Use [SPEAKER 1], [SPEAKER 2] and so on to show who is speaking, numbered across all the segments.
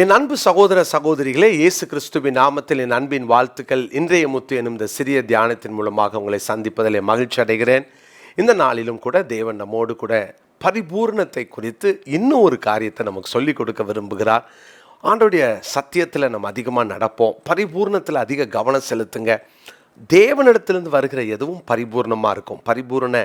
[SPEAKER 1] என் அன்பு சகோதர சகோதரிகளே இயேசு கிறிஸ்துவின் நாமத்தில் என் அன்பின் வாழ்த்துக்கள். இன்றைய முத்து எனும் இந்த சிறிய தியானத்தின் மூலமாக உங்களை சந்திப்பதில் மகிழ்ச்சி அடைகிறேன். இந்த நாளிலும் கூட தேவன் நம்மோடு கூட பரிபூர்ணத்தை குறித்து இன்னும் ஒரு காரியத்தை நமக்கு சொல்லிக் கொடுக்க விரும்புகிறார். ஆண்டோடைய சத்தியத்தில் நம்ம அதிகமாக நடப்போம். பரிபூர்ணத்தில் அதிக கவனம் செலுத்துங்க. தேவனிடத்திலிருந்து வருகிற எதுவும் பரிபூர்ணமாக இருக்கும். பரிபூரண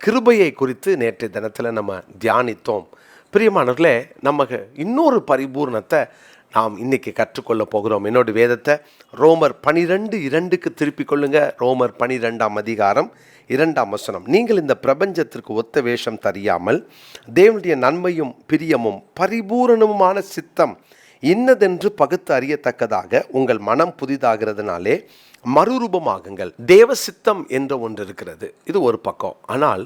[SPEAKER 1] கிருபையை குறித்து நேற்றைய தினத்தில் நம்ம தியானித்தோம். பிரியமானவர்களே நமக்கு இன்னொரு பரிபூர்ணத்தை நாம் இன்றைக்கி கற்றுக்கொள்ள போகிறோம். என்னோட வேதத்தை ரோமர் பனிரெண்டு இரண்டுக்கு திருப்பிக் கொள்ளுங்க. ரோமர் பனிரெண்டாம் அதிகாரம் இரண்டாம் வசனம். நீங்கள் இந்த பிரபஞ்சத்திற்கு ஒத்த வேஷம் தெரியாமல் தேவனுடைய நன்மையும் பிரியமும் பரிபூரணமுமான சித்தம் இன்னதென்று பகுத்து அறியத்தக்கதாக உங்கள் மனம் புதிதாகிறதுனாலே மறுரூபமாகுங்கள். தேவ சித்தம் என்ற ஒன்று இருக்கிறது. இது ஒரு பக்கம். ஆனால்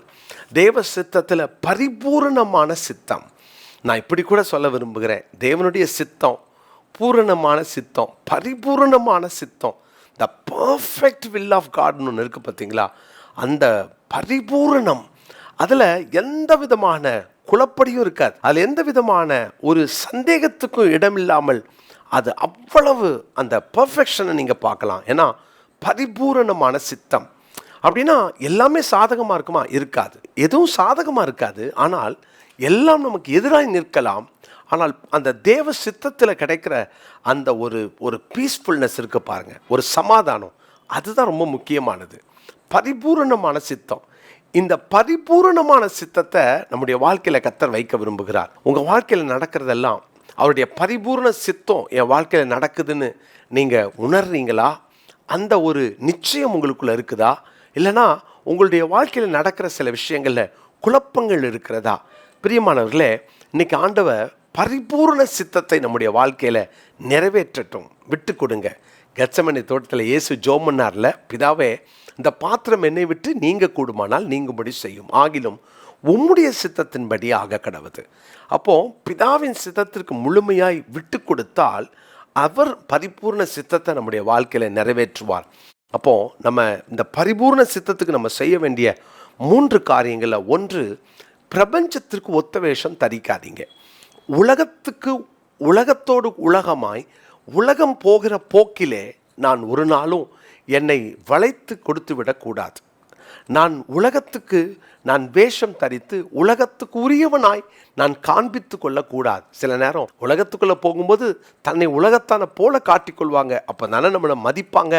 [SPEAKER 1] தேவ சித்தத்தில் பரிபூரணமான சித்தம். நான் இப்படி கூட சொல்ல விரும்புகிறேன். தேவனுடைய சித்தம் பூரணமான சித்தம் பரிபூரணமான சித்தம். த பர்ஃபெக்ட் வில் ஆஃப் காட்னு ஒன்று இருக்குது பார்த்தீங்களா அந்த பரிபூரணம். அதில் எந்த விதமான குழப்படியும் இருக்காது. அதில் எந்த விதமான ஒரு சந்தேகத்துக்கும் இடமில்லாமல் அது அவ்வளவு அந்த பர்ஃபெக்ஷனை நீங்கள் பார்க்கலாம். ஏன்னா பரிபூரணமான சித்தம். அப்படின்னா எல்லாமே சாதகமாக இருக்குமா? இருக்காது. எதுவும் சாதகமாக இருக்காது. ஆனால் எல்லாம் நமக்கு எதிராக நிற்கலாம். ஆனால் அந்த தேவ சித்தத்தில் கிடைக்கிற அந்த ஒரு ஒரு பீஸ்ஃபுல்னஸ் இருக்குது பாருங்கள் ஒரு சமாதானம். அதுதான் ரொம்ப முக்கியமானது. பரிபூரணமான சித்தம். இந்த பரிபூரணமான சித்தத்தை நம்முடைய வாழ்க்கையில் கத்தர் வைக்க விரும்புகிறார். உங்கள் வாழ்க்கையில் நடக்கிறதெல்லாம் அவருடைய பரிபூரண சித்தம் என் வாழ்க்கையில் நடக்குதுன்னு நீங்கள் உணர்றீங்களா? அந்த ஒரு நிச்சயம் உங்களுக்குள்ள இருக்குதா? இல்லைனா உங்களுடைய வாழ்க்கையில் நடக்கிற சில விஷயங்களில் குழப்பங்கள் இருக்கிறதா? பிரியமானவர்களே இன்னைக்கு ஆண்டவர் பரிபூர்ண சித்தத்தை நம்முடைய வாழ்க்கையில் நிறைவேற்றட்டும். விட்டு கொடுங்க. கச்சமணி தோட்டத்தில் இயேசு ஜோமன்னார்ல பிதாவே இந்த பாத்திரம் என்னை விட்டு நீங்க கூடுமானால் நீங்கும்படி செய்யும். ஆகிலும் உம்முடைய சித்தத்தின்படி ஆக கடவுது. அப்போ பிதாவின் சித்தத்திற்கு முழுமையாய் விட்டு கொடுத்தால் அவர் பரிபூர்ண சித்தத்தை நம்முடைய வாழ்க்கையில் நிறைவேற்றுவார். அப்போ நம்ம இந்த பரிபூர்ண சித்தத்துக்கு நம்ம செய்ய வேண்டிய மூன்று காரியங்களில் ஒன்று பிரபஞ்சத்திற்கு ஒத்த வேஷம் தரிக்காதீங்க. உலகத்துக்கு உலகத்தோடு உலகமாய் உலகம் போகிற போக்கிலே நான் ஒரு நாளும் என்னை வளைத்து கொடுத்து விடக்கூடாது. நான் உலகத்துக்கு நான் வேஷம் தரித்து உலகத்துக்கு உரியவனாய் நான் காண்பித்து கொள்ளக்கூடாது. சில நேரம் உலகத்துக்குள்ளே போகும்போது தன்னை உலகத்தான போல காட்டிக்கொள்வாங்க அப்போ தானே நம்மளை மதிப்பாங்க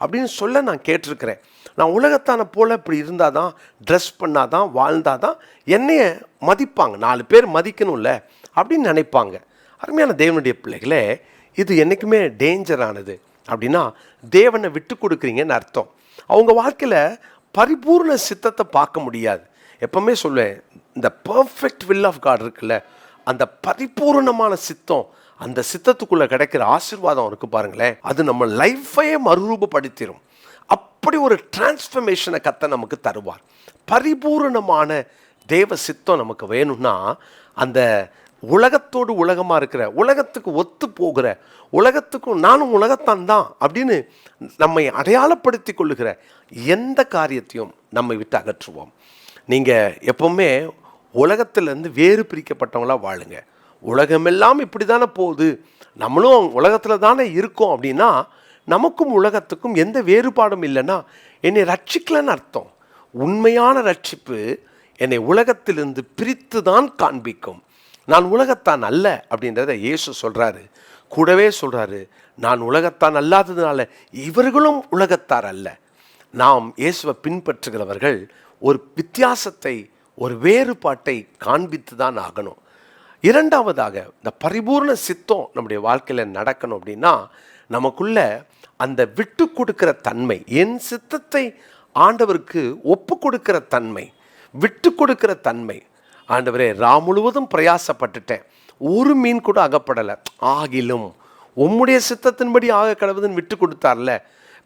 [SPEAKER 1] அப்படின்னு சொல்ல நான் கேட்டிருக்கிறேன். நான் உலகத்தான போல இப்படி இருந்தால் தான் ட்ரெஸ் பண்ணால் தான் தான் என்னைய மதிப்பாங்க. நாலு பேர் மதிக்கணும்ல. அப்படின்னு நினைப்பாங்க. அருமையான தேவனுடைய பிள்ளைகளே இது என்றைக்குமே டேஞ்சரானது. அப்படின்னா தேவனை விட்டு கொடுக்குறீங்கன்னு அர்த்தம். அவங்க வாழ்க்கையில் பரிபூர்ண சித்தத்தை பார்க்க முடியாது. எப்பவுமே சொல்லுவேன் இந்த பர்ஃபெக்ட் வில் ஆஃப் காட் இருக்குல்ல அந்த பரிபூர்ணமான சித்தம் அந்த சித்தத்துக்குள்ளே கிடைக்கிற ஆசீர்வாதம் இருக்குது பாருங்களேன் அது நம்ம லைஃபையே மறுரூபப்படுத்திடும் அப்படி ஒரு டிரான்ஸ்ஃபர்மேஷனை கத்த நமக்கு தருவார். பரிபூரணமான தேவ சித்தம் நமக்கு வேணும்னா அந்த உலகத்தோடு உலகமாக இருக்கிற உலகத்துக்கு ஒத்து போகிற உலகத்துக்கும் நானும் உலகத்தான் தான் அப்படின்னு நம்மை அடையாளப்படுத்தி கொள்ளுகிற எந்த காரியத்தையும் நம்மை விட்டு அகற்றுவோம். நீங்கள் எப்போவுமே உலகத்திலேருந்து வேறு பிரிக்கப்பட்டவங்களாக வாழுங்க. உலகமெல்லாம் இப்படி தானே போகுது. நம்மளும் உலகத்தில் தானே இருக்கோம் அப்படின்னா நமக்கும் உலகத்துக்கும் எந்த வேறுபாடும் இல்லைன்னா என்னை ரட்சிக்கலன்னு அர்த்தம். உண்மையான ரட்சிப்பு என்னை உலகத்திலிருந்து பிரித்து தான் காண்பிக்கும். நான் உலகத்தான் அல்ல அப்படின்றத இயேசு சொல்கிறாரு கூடவே சொல்கிறாரு நான் உலகத்தான் அல்லாததுனால இவர்களும் உலகத்தார் அல்ல. நாம் இயேசுவை பின்பற்றுகிறவர்கள் ஒரு வித்தியாசத்தை ஒரு வேறுபாட்டை காண்பித்து தான் ஆகணும். இரண்டாவதாக இந்த பரிபூர்ண சித்தம் நம்முடைய வாழ்க்கையில் நடக்கணும் அப்படின்னா நமக்குள்ள அந்த விட்டு கொடுக்கிற தன்மை என் சித்தத்தை ஆண்டவருக்கு ஒப்பு கொடுக்கிற தன்மை விட்டு கொடுக்கிற தன்மை ஆண்டவரே ரா முழுவதும் பிரயாசப்பட்டுட்டேன். ஒரு மீன் கூட அகப்படலை. ஆகிலும் உம்முடைய சித்தத்தின்படி ஆக கடவுதுன்னு விட்டு கொடுத்தார்ல.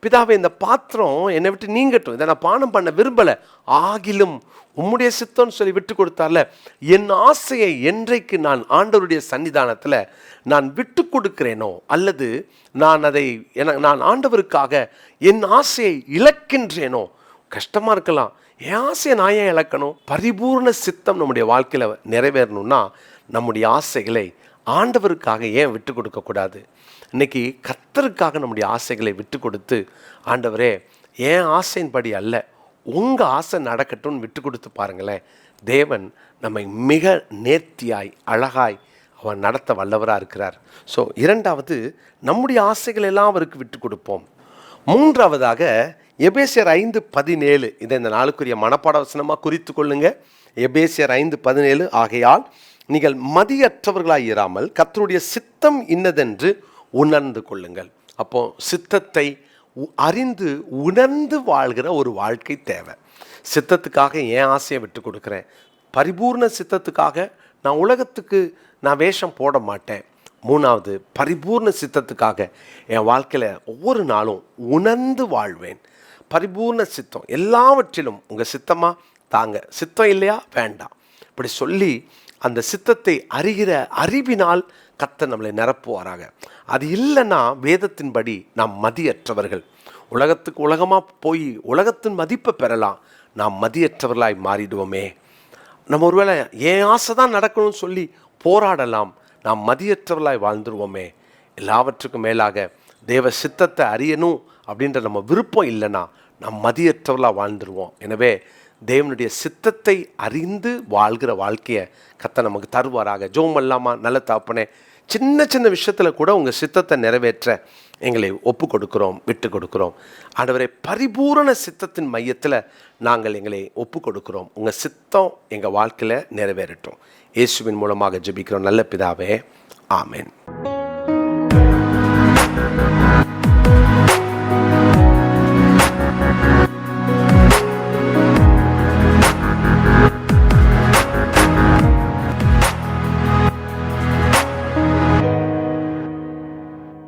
[SPEAKER 1] பிதாவே இந்த பாத்திரம் என்னை விட்டு நீங்கட்டும். இதை நான் பானம் பண்ண விரும்பலை. ஆகிலும் உம்முடைய சித்தம்னு சொல்லி விட்டு கொடுத்தார்ல. என் ஆசையை என்றைக்கு நான் ஆண்டவருடைய சன்னிதானத்தில் நான் விட்டு கொடுக்கிறேனோ அல்லது நான் அதை என நான் ஆண்டவருக்காக என் ஆசையை இழக்கின்றேனோ கஷ்டமாக இருக்கலாம். என் ஆசையை நான் ஏன் இழக்கணும்? பரிபூர்ண சித்தம் நம்முடைய வாழ்க்கையில் நிறைவேறணும்னா நம்முடைய ஆசைகளை ஆண்டவருக்காக ஏன் விட்டு கொடுக்கக்கூடாது இன்னைக்கு கத்தருக்காக நம்முடைய ஆசைகளை விட்டு கொடுத்து ஆண்டவரே என் ஆசையின்படி அல்ல உங்கள் ஆசை நடக்கட்டும்னு விட்டு கொடுத்து பாருங்களேன். தேவன் நம்மை மிக நேர்த்தியாய் அழகாய் அவர் நடத்த வல்லவராக இருக்கிறார். ஸோ இரண்டாவது நம்முடைய ஆசைகள் எல்லாம் அவருக்கு விட்டு கொடுப்போம். மூன்றாவதாக எபேசியர் ஐந்து பதினேழு. இதை இந்த நாளுக்குரிய மனப்பாட வசனமாக குறித்து கொள்ளுங்க. எபேசியர் ஐந்து பதினேழு. ஆகையால் நீங்கள் மதியற்றவர்களாக இராமல் கத்தருடைய சித்தம் இன்னதென்று உணர்ந்து கொள்ளுங்கள். அப்போ சித்தத்தை உ- அறிந்து உணர்ந்து வாழ்கிற ஒரு வாழ்க்கை தேவை. சித்தத்துக்காக என் ஆசையை விட்டு கொடுக்குறேன். பரிபூர்ண சித்தத்துக்காக நான் உலகத்துக்கு நான் வேஷம் போட மாட்டேன். மூணாவது பரிபூர்ண சித்தத்துக்காக என் வாழ்க்கையில் ஒவ்வொரு நாளும் உணர்ந்து வாழ்வேன். பரிபூர்ண சித்தம். எல்லாவற்றிலும் உங்கள் சித்தமாக தாங்க. சித்தம் இல்லையா? வேண்டாம். இப்படி சொல்லி அந்த சித்தத்தை அறிகிற அறிவினால் கத்த நம்மளை நிரப்புவாராக. அது இல்லைன்னா வேதத்தின்படி நாம் மதியற்றவர்கள். உலகத்துக்கு உலகமாக போய் உலகத்தின் மதிப்பை பெறலாம். நாம் மதியற்றவர்களாய் மாறிடுவோமே. நம்ம ஒருவேளை என் ஆசை தான் நடக்கணும்னு சொல்லி போராடலாம். நாம் மதியற்றவர்களாய் வாழ்ந்துருவோமே. எல்லாவற்றுக்கும் மேலாக தேவ சித்தத்தை அறியணும். அப்படின்ற நம்ம விருப்பம் இல்லைன்னா நாம் மதியற்றவர்களாக வாழ்ந்துருவோம். எனவே தேவனுடைய சித்தத்தை அறிந்து வாழ்கிற வாழ்க்கையை கத்தை நமக்கு தருவாராக. ஜோம் அல்லாமா நல்ல தாப்பனே சின்ன சின்ன விஷயத்தில் கூட உங்கள் சித்தத்தை நிறைவேற்ற எங்களை ஒப்பு கொடுக்குறோம் விட்டு கொடுக்குறோம். ஆண்டவரை பரிபூரண சித்தத்தின் மையத்தில் நாங்கள் எங்களை ஒப்பு கொடுக்குறோம். உங்கள் சித்தம் எங்கள் வாழ்க்கையில் நிறைவேறட்டும். இயேசுவின் மூலமாக ஜெபிக்கிறோம். நல்ல பிதாவே ஆமென்.